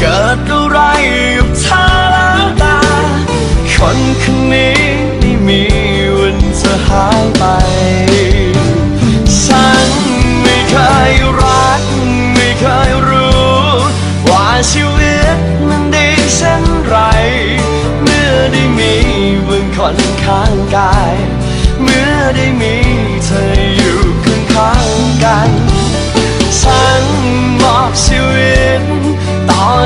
เกิดอะไรกับเธอแล้วตา คนคนนี้ไม่มีวันจะหายไป ฉันไม่เคยรัก ไม่เคยรู้ ว่าชีวิตมันดีเช่นไร เมื่อได้มีมึงคนข้างกาย เมื่อได้มีเธออยู่ข้างๆกัน ฉันมอบชีวิตต่อ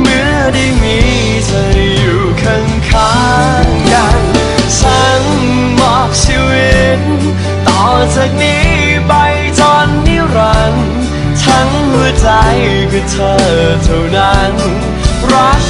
เมื่อได้มีเธออยู่ข้างข้างๆกันฉันมอบชีวิต ต่อจากนี้ไปจนนิรันดร์ทั้งหัวใจคือเธอเท่านั้น รัก